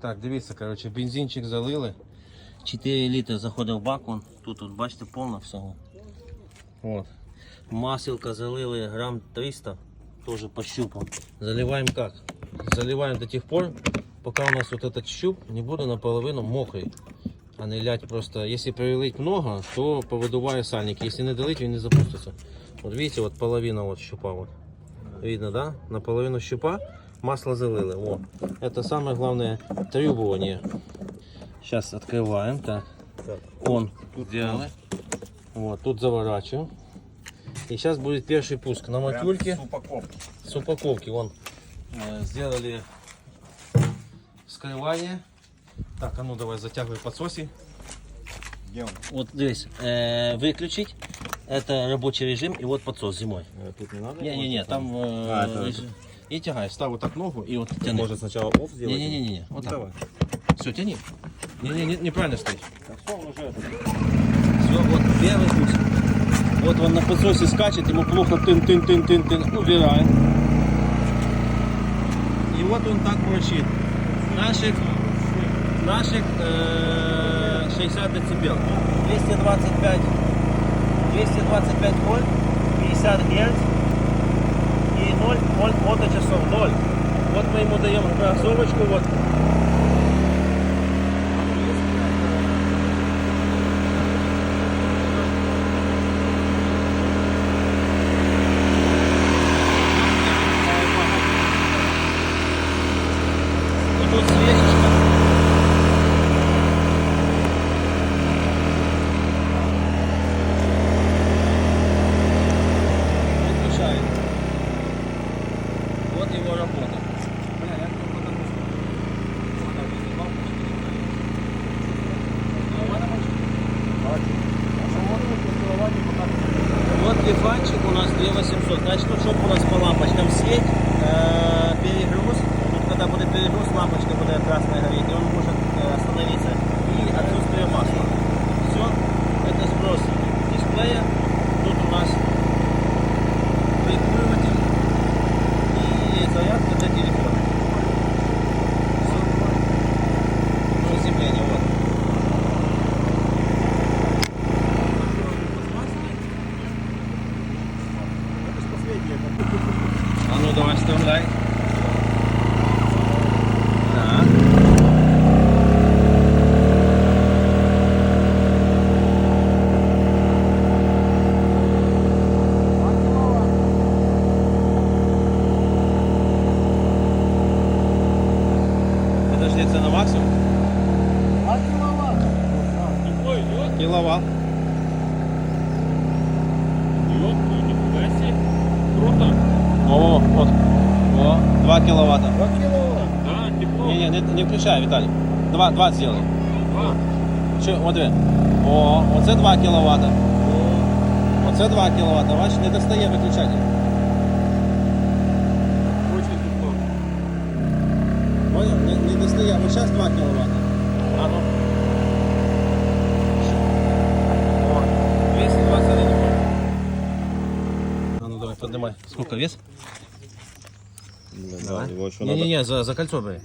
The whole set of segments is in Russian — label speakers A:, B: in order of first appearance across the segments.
A: Так, дивіться, коротше, бензинчик залили. 4 літри заходив бак, вон, тут, от, бачите, повно всього. От. Маселка залили грамм 300, тоже по щупу. Заливаем как? Заливаем до тех пор, пока у нас вот этот щуп не буде наполовину мокрий. А не лять просто, если прилить много, то повидуває сальник. Если не долить, він не запустится. Вот видите, вот половина вот щупа. Вот. Видно, да? Наполовину щупа масло залили. О. Это самое главное требование. Сейчас открываем. Так. Он сделали. Вот, тут заворачиваем. И сейчас будет первый пуск на матюльке
B: С упаковки.
A: с упаковки. Вон э, сделали скрывание. Так, а ну давай затягивай подсоси.
B: Где он?
A: Вот здесь э, выключить. Это рабочий режим и вот подсос зимой.
B: Э, Тут не надо?
A: Не-не-не, там э,
B: А, это-.
A: И тягай, ставь вот так ногу и вот тяни.
B: Может сначала оф сделать?
A: Не-не-не, вот так.
B: Давай.
A: Все, тяни. Не-не-не, неправильно стоишь.
B: Так что он уже?
A: Все, вот первый путь. Вот он на подсосе скачет, ему плохо тын-тын-тын-тын-тын. Убираем. И вот он так бурчит. Наших, наших э, 60 децибел. 225, 225 вольт, 50 герц и 0 вольт моточасов, 0. Вот мы ему даем газовочку, вот тут свечечка. Выключаем. Вот его работа. Бля, я тут вот такую штуку. Вот так, если лампочки не горят. А у меня Вот лифанчик у нас 2800. Значит, ну, чтобы у нас по лампочкам светь, э, перегруз. Тут, когда будет перегруз, лампочка будет красная гореть, и он может э, остановиться. И отсутствие масла. Все. Это сброс дисплея. Тут у нас прикуриватель и зарядка для телефона. Все. Заземление, вот.
B: Это ж последнее.
A: А ну давай вставляй. Так. Подожди, це на максимум?
C: Какой идет?
A: Кіловат.
C: Ёпта, нифига себе. Круто.
A: О, от. О, 2 кіловата.
C: Да, тепло.
A: Не, не, не, не включай, Віталій. Два, два сделай.
C: Два.
A: Що, от диви. О, оце 2 кВт. Оце 2 кВт. Бач, не достає виключатель. Зараз 2 кВт. А ну. О, 221 вольт. А ну давай, поднимай. Сколько вес?
B: Да, его еще надо.
A: Не-не-не, за, за кольцо бери.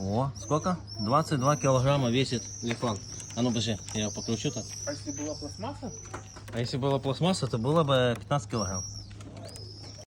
A: О, сколько? 22 килограмма весит лифан. А ну подожди, я его покручу так.
C: А если была пластмасса?
A: А если была пластмасса, то было бы 15 килограмм.